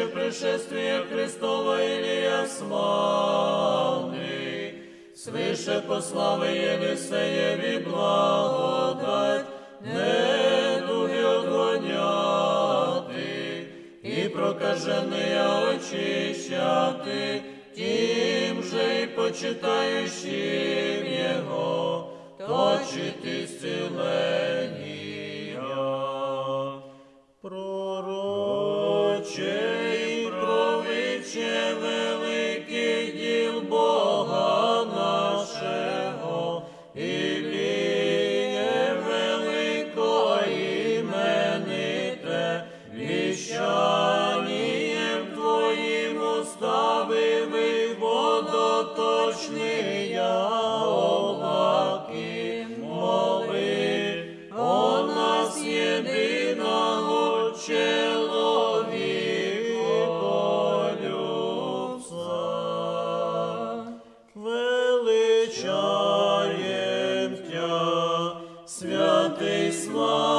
пришествия Христова Ілія славний, свише послави Єлисеєві благодать, недуги одгоняти, і прокажения очищати, тим же й почитаючим Його, точити зцілення. О нас єдиного чоловіка величаєм тя, святий слава.